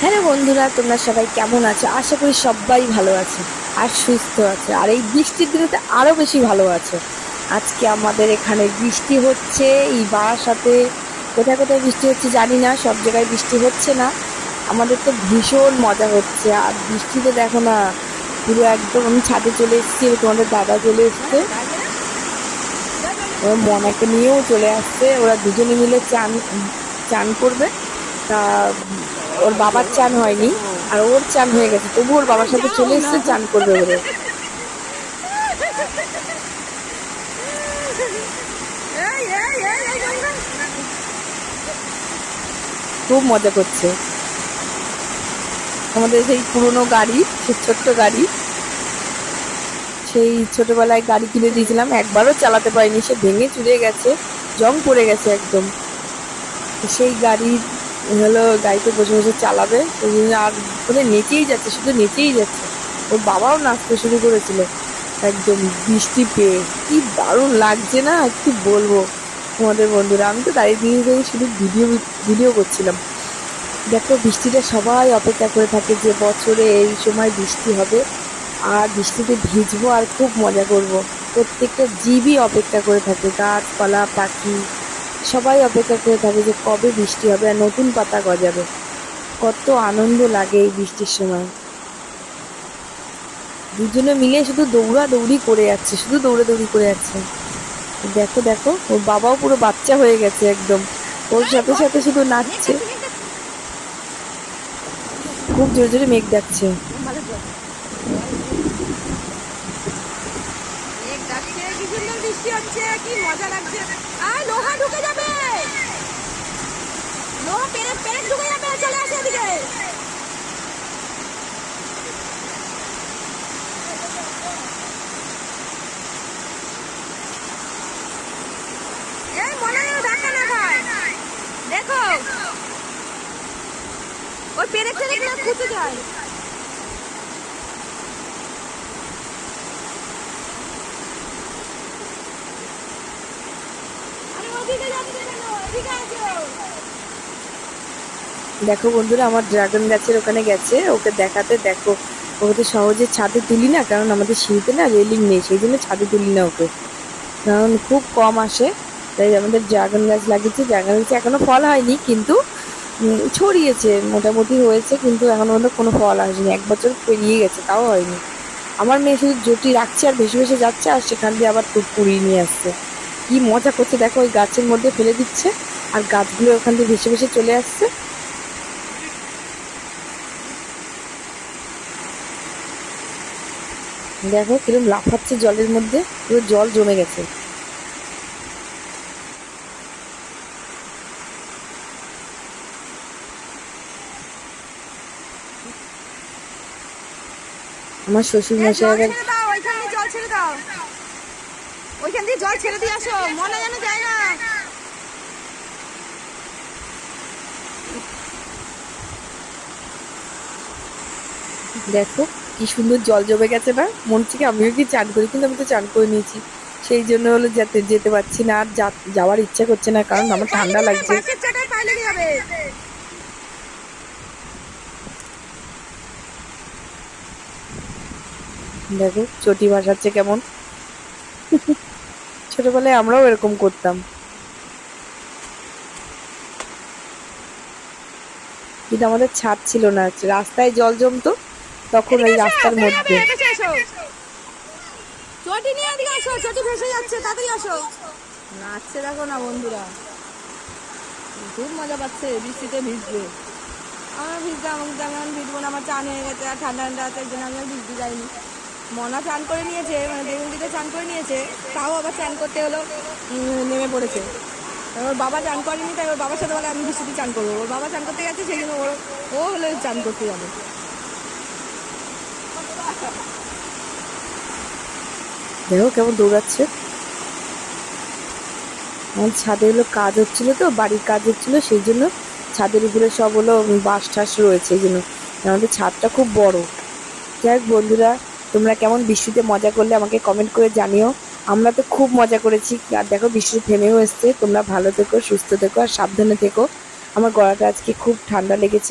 Hello বন্ধুরা, তোমরা সবাই কেমন আছো? আশা করি সবাই ভালো আছে আর সুস্থ আছে। আর এই বৃষ্টির দিনে আরও বেশি ভালো আছে। আজকে আমাদের এখানে বৃষ্টি হচ্ছে, এই সাথে কোথায় কোথায় বৃষ্টি হচ্ছে জানি না, সব জায়গায় বৃষ্টি হচ্ছে না। আমাদের তো ভীষণ মজা হচ্ছে, আর বৃষ্টিতে দেখো না, পুরো একদম আমি ছাদে চলে এসেছি তোমাদের দাদা চলে এসছে। ওর মনাকে নিয়েও চলে আসছে, ওরা দুজনে মিলে চান চান করবে। তা ওর বাবার চান হয়নি, আর ওর চান হয়ে গেছে। তবু ওর বাবার সাথে চলে এসছে, চান করবে বলে। খুব মজা করছে। আমাদের সেই পুরনো গাড়ি সে ছোট্ট গাড়ি, সেই ছোটবেলায় গাড়ি কিনে দিয়েছিলাম, একবারও চালাতে পারিনি, সে ভেঙে চুরে গেছে, জং পড়ে গেছে একদম। সেই গাড়ি হলো গাড়িতে বসে বসে চালাবে ওই জন্য আর মানে নেচেই যাচ্ছে, শুধু নেচেই যাচ্ছে। ওর বাবাও নাচতে শুরু করেছিল। একদম বৃষ্টি পেয়ে। কি দারুণ লাগছে না, কি বলব তোমাদের বন্ধুরা। আমি তো দাঁড়িয়ে দিয়ে দিয়ে শুধু ভিডিও ভিডিও করছিলাম। দেখো, বৃষ্টিটা সবাই অপেক্ষা করে থাকে যে বছরে এই সময় বৃষ্টি হবে। আর বৃষ্টিতে ভিজবো আর খুব মজা করব। প্রত্যেকটা জীবই অপেক্ষা করে থাকে। গাছপালা, পাখি সবাই অপেক্ষা করে থাকে যে কবে বৃষ্টি হবে আর নতুন পাতা গজাবে। কত আনন্দ লাগে এই বৃষ্টির সময়। দুজনে মিলে শুধু দৌড়া দৌড়ি করে যাচ্ছে, শুধু দৌড়ে দৌড়ি করে যাচ্ছে। দেখো দেখো, ওর বাবাও পুরো বাচ্চা হয়ে গেছে একদম। ওর সাথে সাথে শুধু নাচছে। খুব জোরে জোরে মেঘ ডাকছে মেঘ ডাকছে, কি সুন্দর বৃষ্টি হচ্ছে, কি মজা লাগছে। আয়, লোহা ঢুকে যাবে। লোহা পেরেক পেরেক ঢুকে যাবে, চলে আসো এদিকে। দেখো ওই পেরেক খুঁজে যায় আরে ওদিকে যাচ্ছে কেন এদিকে আসো দেখো বন্ধুরা, আমার ড্রাগন গাছের ওখানে গেছে। ওকে দেখাতে দেখো। ওকে তো সহজে ছাদে তুলি না, কারণ আমাদের সিঁড়িতে না রেলিং নেই, সেই জন্য ছাদে তুলি না ওকে। কারণ খুব কম আসে। তাই আমাদের ড্রাগন গাছ লাগিয়েছে। ড্রাগন গাছে এখনও ফল হয়নি, কিন্তু ছড়িয়েছে। মোটামুটি হয়েছে, কিন্তু এখনও পর্যন্ত কোনো ফল আসেনি। এক বছর পেরিয়ে গেছে, তাও হয়নি। আমার মেয়ে শুধু জটি রাখছে আর ভেসে ভেসে যাচ্ছে, আর সেখান দিয়ে আবার কুড়িয়ে নিয়ে আসছে। কি মজা করছে দেখো ওই গাছের মধ্যে ফেলে দিচ্ছে আর গাছগুলো ওখান দিয়ে ভেসে ভেসে চলে আসছে। দেখো কিরম লাফাচ্ছে জলের মধ্যে পুরো জল জমে গেছে। আমার শ্বশুর মশাই আবার ওইখান দিয়ে জল ছেড়ে দিয়ে আসো মনে যেন যায় না। দেখো কি সুন্দর জল জমে গেছে না? মন থেকে আমিও কি চান করি কিন্তু আমি তো চান করে নিয়েছি। সেই জন্য হলো যাতে যেতে পারছি না আর যাওয়ার ইচ্ছা করছে না কারণ আমার ঠান্ডা লাগছে। দেখো চটি ভাসাচ্ছে কেমন। ছোটবেলায় আমরাও এরকম করতাম। কিন্তু আমাদের ছাদ ছিল না রাস্তায় জল জমতো তখন ওই রাস্তার মধ্যে। চটি নিয়ে এদিকে আসো চটি ভেসে যাচ্ছে তাড়াতাড়ি আসো। নাচছে দেখো না বন্ধুরা। খুব মজা পাচ্ছে বৃষ্টিতে ভিজবে। আমার ভিজতে আমাকে তেমন ভিজবো না আমার চান হয়ে গেছে আর ঠান্ডা ঠান্ডা আছে জন্য আমি ভিজতে যাইনি। মনা চান করে নিয়েছে মানে বেগুন দিতে চান করে নিয়েছে, তাও আবার চান করতে হলো নেমে পড়েছে। ওর বাবা চান করেনি, তাই ওর বাবার সাথে বলে, আমি বৃষ্টিতে চান করব। ওর বাবা চান করতে গেছে, সেই জন্য ওর, ও হলে চান করতে যাবে। দেখো কেমন দৌড়াচ্ছে। আমার ছাদে হলো কাজ হচ্ছিল তো, বাড়ির কাজ হচ্ছিল, সেই জন্য ছাদের উপরে সব হলো বাঁশ ঠাস রয়েছে, এই জন্য। আমাদের ছাদটা খুব বড়। যাই হোক বন্ধুরা তোমরা কেমন বৃষ্টিতে মজা করলে আমাকে কমেন্ট করে জানিও। আমরা তো খুব মজা করেছি। আর দেখো বৃষ্টি থেমেও এসছে। তোমরা ভালো থেকো, সুস্থ থেকো আর সাবধানে থেকো। আমার গলাটা আজকে খুব ঠান্ডা লেগেছে।